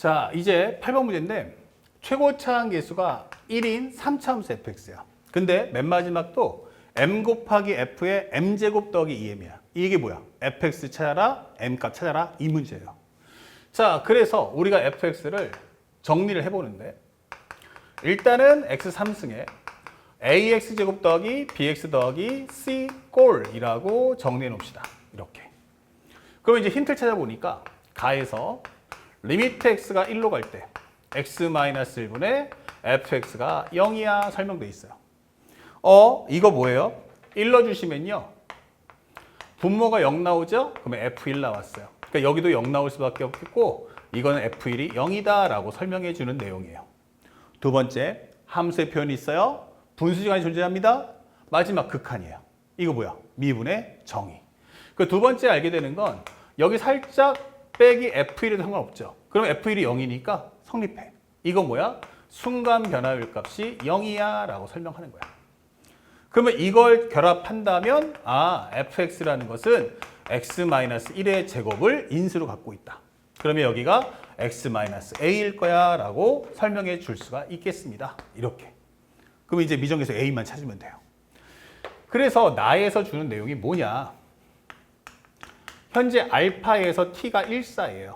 자, 이제 8번 문제인데 최고 차항 계수가 1인 3차함수 fx야. 근데 맨 마지막도 m 곱하기 f의 m제곱 더하기 2m이야. 이게 뭐야? fx 찾아라, m값 찾아라 이 문제예요. 자, 그래서 우리가 fx를 정리를 해보는데 일단은 x 3승에 ax 제곱 더하기 bx 더하기 c 꼴이라고 정리해 놓읍시다. 이렇게. 그럼 이제 힌트를 찾아보니까 가에서 리미트 x가 1로 갈 때 x-1분의 fx가 0이야 설명돼 있어요. 어, 이거 뭐예요? 1 넣어주시면요. 분모가 0 나오죠? 그러면 f1 나왔어요. 그러니까 여기도 0 나올 수밖에 없겠고 이거는 f1이 0이다 라고 설명해 주는 내용이에요. 두 번째, 함수의 표현이 있어요. 분수지간이 존재합니다. 마지막 극한이에요. 이거 뭐야? 미분의 정의. 그 두 번째 알게 되는 건 여기 살짝 빼기 F1에도 상관없죠. 그럼 F1이 0이니까 성립해. 이거 뭐야? 순간 변화율 값이 0이야 라고 설명하는 거야. 그러면 이걸 결합한다면 아 fx라는 것은 x-1의 제곱을 인수로 갖고 있다. 그러면 여기가 x-a일 거야 라고 설명해 줄 수가 있겠습니다. 이렇게. 그럼 이제 미정에서 a만 찾으면 돼요. 그래서 나에서 주는 내용이 뭐냐? 현재 알파에서 t가 1사예요.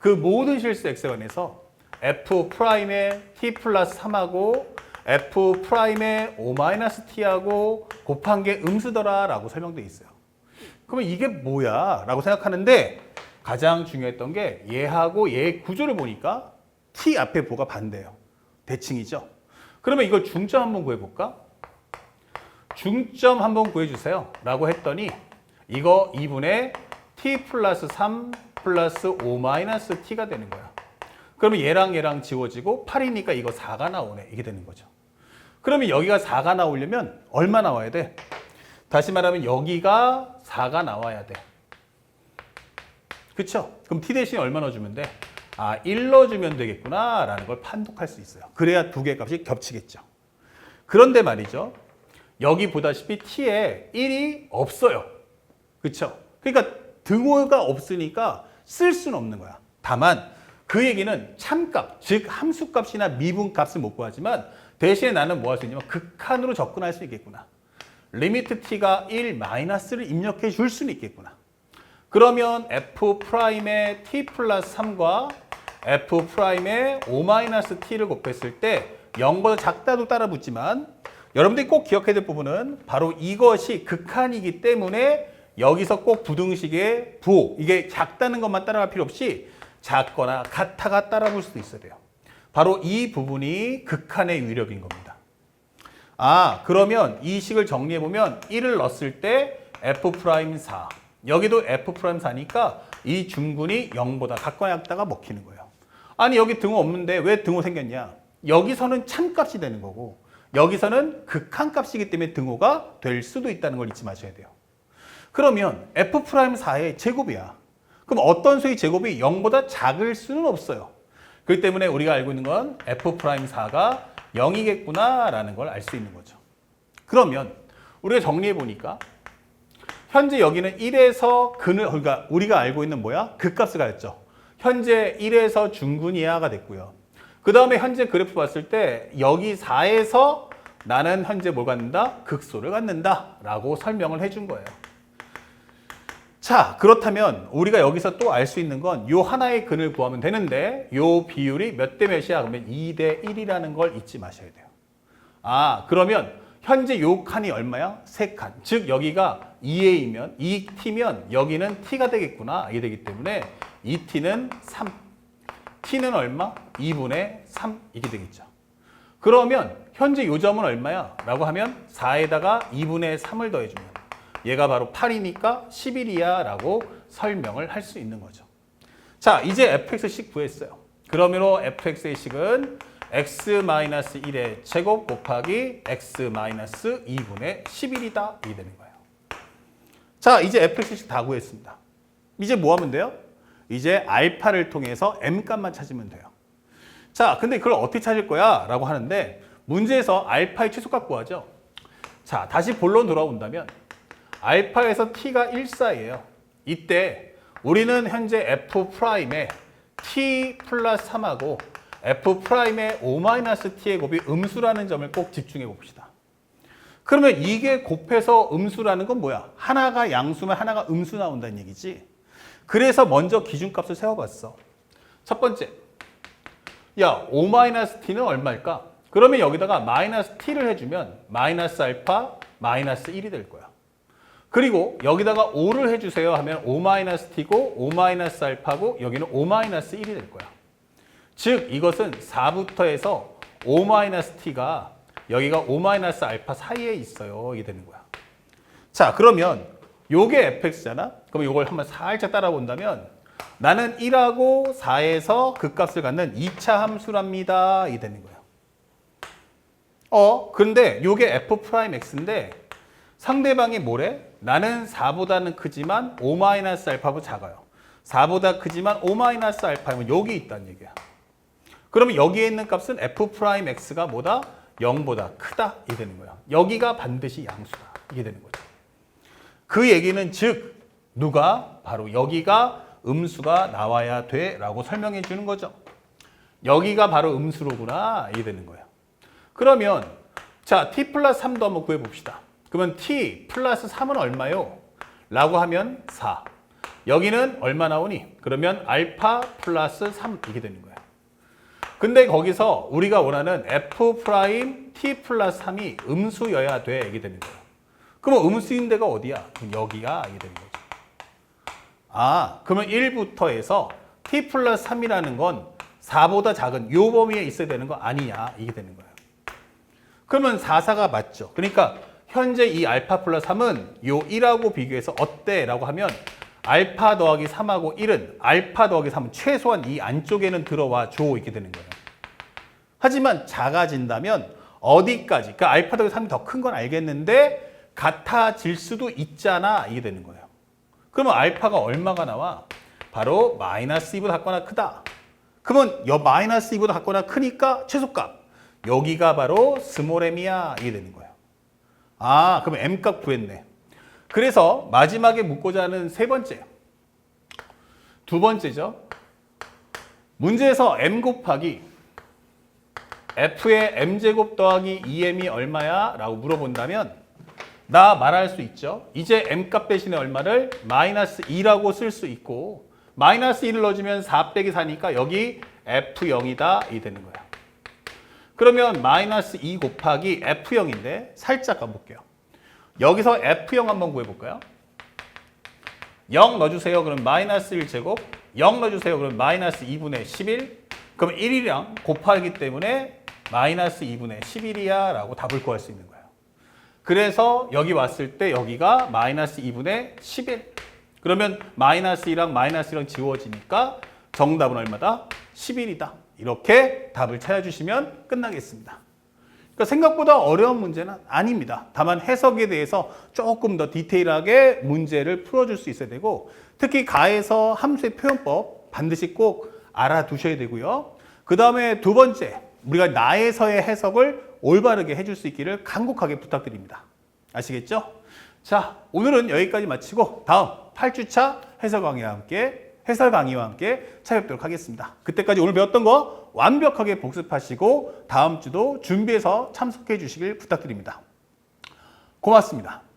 그 모든 실수 x관에서 f 프라임의 t 플러스 3하고 f 프라임의 o 마이너스 t하고 곱한 게 음수더라 라고 설명돼 있어요. 그러면 이게 뭐야? 라고 생각하는데 가장 중요했던 게 얘하고 얘의 구조를 보니까 t 앞에 보가 반대예요. 대칭이죠. 그러면 이걸 중점 한번 구해볼까? 중점 한번 구해주세요. 라고 했더니 이거 2분의 t 플러스 3 플러스 5 마이너스 t가 되는 거야. 그러면 얘랑 얘랑 지워지고 8이니까 이거 4가 나오네. 이게 되는 거죠. 그러면 여기가 4가 나오려면 얼마 나와야 돼? 다시 말하면 여기가 4가 나와야 돼. 그쵸? 그럼 t 대신에 얼마 넣어주면 돼? 아, 1 넣어주면 되겠구나 라는 걸 판독할 수 있어요. 그래야 두 개의 값이 겹치겠죠. 그런데 말이죠. 여기 보다시피 t에 1이 없어요. 그쵸? 그러니까 등호가 없으니까 쓸 수는 없는 거야. 다만 그 얘기는 참값, 즉 함수값이나 미분값을 못 구하지만 대신에 나는 뭐 할 수 있냐면 극한으로 접근할 수 있겠구나. 리미트 t가 1 마이너스를 입력해 줄 수는 있겠구나. 그러면 f 프라임의 t 플러스 3과 f 프라임의 5 마이너스 t를 곱했을 때 0보다 작다도 따라 붙지만 여러분들이 꼭 기억해야 될 부분은 바로 이것이 극한이기 때문에 여기서 꼭 부등식의 부 이게 작다는 것만 따라갈 필요 없이 작거나 같아가 따라 볼 수도 있어야 돼요. 바로 이 부분이 극한의 위력인 겁니다. 아, 그러면 이 식을 정리해 보면 1을 넣었을 때 f 프라임 4. 여기도 f 프라임 4니까 이 중근이 0보다 같거나 같다가 먹히는 거예요. 아니, 여기 등호 없는데 왜 등호 생겼냐? 여기서는 참값이 되는 거고 여기서는 극한값이기 때문에 등호가 될 수도 있다는 걸 잊지 마셔야 돼요. 그러면 f 프라임 4의 제곱이야. 그럼 어떤 수의 제곱이 0보다 작을 수는 없어요. 그렇기 때문에 우리가 알고 있는 건 f 프라임 4가 0이겠구나 라는 걸 알 수 있는 거죠. 그러면 우리가 정리해 보니까 현재 여기는 1에서 근을 그러니까 우리가 알고 있는 뭐야? 극값을 가졌죠. 현재 1에서 중근 이하가 됐고요. 그 다음에 현재 그래프 봤을 때 여기 4에서 나는 현재 뭘 갖는다? 극소를 갖는다 라고 설명을 해준 거예요. 자, 그렇다면 우리가 여기서 또 알 수 있는 건 요 하나의 근을 구하면 되는데 요 비율이 몇 대 몇이야? 그러면 2 대 1이라는 걸 잊지 마셔야 돼요. 아, 그러면 현재 요 칸이 얼마야? 세 칸. 즉 여기가 2A면 2T면 여기는 T가 되겠구나. 이게 되기 때문에 2T는 3. T는 얼마? 2분의 3 이게 되겠죠. 그러면 현재 요 점은 얼마야? 라고 하면 4에다가 2분의 3을 더해주면 얘가 바로 8이니까 11이야 라고 설명을 할 수 있는 거죠. 자, 이제 fx식 구했어요. 그러므로 fx의 식은 x-1의 제곱 곱하기 x-2분의 11이다. 이 되는 거예요. 자, 이제 fx식 다 구했습니다. 이제 뭐 하면 돼요? 이제 알파를 통해서 m 값만 찾으면 돼요. 자, 근데 그걸 어떻게 찾을 거야? 라고 하는데 문제에서 알파의 최소값 구하죠. 자, 다시 본론 돌아온다면 알파에서 t가 1사예요. 이때 우리는 현재 f 프라임의 t 플러스 3하고 f 프라임의 5-t의 곱이 음수라는 점을 꼭 집중해 봅시다. 그러면 이게 곱해서 음수라는 건 뭐야? 하나가 양수면 하나가 음수 나온다는 얘기지. 그래서 먼저 기준값을 세워봤어. 첫 번째, 야, 5-t는 얼마일까? 그러면 여기다가 마이너스 t를 해주면 마이너스 알파 마이너스 1이 될 거야. 그리고 여기다가 5를 해주세요 하면 5-t고 5-알파고 여기는 5-1이 될 거야. 즉 이것은 4부터 해서 5-t가 여기가 5-알파 사이에 있어요. 이게 되는 거야. 자 그러면 요게 fx잖아. 그럼 이걸 한번 살짝 따라본다면 나는 1하고 4에서 그 값을 갖는 2차 함수랍니다. 이게 되는 거야. 어, 근데 요게 f 프라임 x인데 상대방이 뭐래? 나는 4보다는 크지만 5-알파보다 작아요. 4보다 크지만 5-알파면 여기 있다는 얘기야. 그러면 여기에 있는 값은 f 프라임 x가 뭐다? 0보다 크다. 이 되는 거야. 여기가 반드시 양수다. 이게 되는 거죠. 그 얘기는 즉 누가 바로 여기가 음수가 나와야 돼 라고 설명해 주는 거죠. 여기가 바로 음수로구나. 이게 되는 거예요. 그러면 자 t 플러스 3도 한번 구해 봅시다. 그러면 t 플러스 3은 얼마요? 라고 하면 4. 여기는 얼마 나오니? 그러면 알파 플러스 3 이게 되는 거예요. 근데 거기서 우리가 원하는 f 프라임 t 플러스 3이 음수여야 돼 이게 되는 거예요. 그럼 음수인 데가 어디야? 여기가 이게 되는 거죠. 아, 그러면 1부터 해서 t 플러스 3이라는 건 4보다 작은 요 범위에 있어야 되는 거 아니냐 이게 되는 거예요. 그러면 4, 4가 맞죠. 그러니까 현재 이 알파 플러스 3은 요 1하고 비교해서 어때? 라고 하면 알파 더하기 3하고 1은 알파 더하기 3은 최소한 이 안쪽에는 들어와 줘 이렇게 되는 거예요. 하지만 작아진다면 어디까지? 그러니까 알파 더하기 3이 더 큰 건 알겠는데 같아질 수도 있잖아 이게 되는 거예요. 그러면 알파가 얼마가 나와? 바로 마이너스 2보다 작거나 크다. 그러면 여 마이너스 2보다 작거나 크니까 최소값. 여기가 바로 스몰 m이야 이게 되는 거예요. 아, 그럼 m 값 구했네. 그래서 마지막에 묻고자 하는 세 번째. 두 번째죠. 문제에서 m 곱하기 f의 m제곱 더하기 2m이 얼마야? 라고 물어본다면 나 말할 수 있죠. 이제 m값 대신에 얼마를 마이너스 2라고 쓸 수 있고 마이너스 1을 넣어주면 4 빼기 4니까 여기 f0이다 이 되는 거야. 그러면 마이너스 2 곱하기 f0인데 살짝 가볼게요. 여기서 f0 한번 구해볼까요? 0 넣어주세요. 그럼 마이너스 1제곱 0 넣어주세요. 그럼 마이너스 2분의 11 그럼 1이랑 곱하기 때문에 마이너스 2분의 11이야 라고 답을 구할 수 있는 거예요. 그래서 여기 왔을 때 여기가 마이너스 2분의 11 그러면 마이너스 2랑 마이너스 1랑 지워지니까 정답은 얼마다? 11이다. 이렇게 답을 찾아주시면 끝나겠습니다. 그러니까 생각보다 어려운 문제는 아닙니다. 다만 해석에 대해서 조금 더 디테일하게 문제를 풀어줄 수 있어야 되고 특히 가에서 함수의 표현법 반드시 꼭 알아두셔야 되고요. 그 다음에 두 번째, 우리가 나에서의 해석을 올바르게 해줄 수 있기를 간곡하게 부탁드립니다. 아시겠죠? 자, 오늘은 여기까지 마치고 다음 8주차 해석 강의와 함께 해설 강의와 함께 찾아뵙도록 하겠습니다. 그때까지 오늘 배웠던 거 완벽하게 복습하시고 다음 주도 준비해서 참석해 주시길 부탁드립니다. 고맙습니다.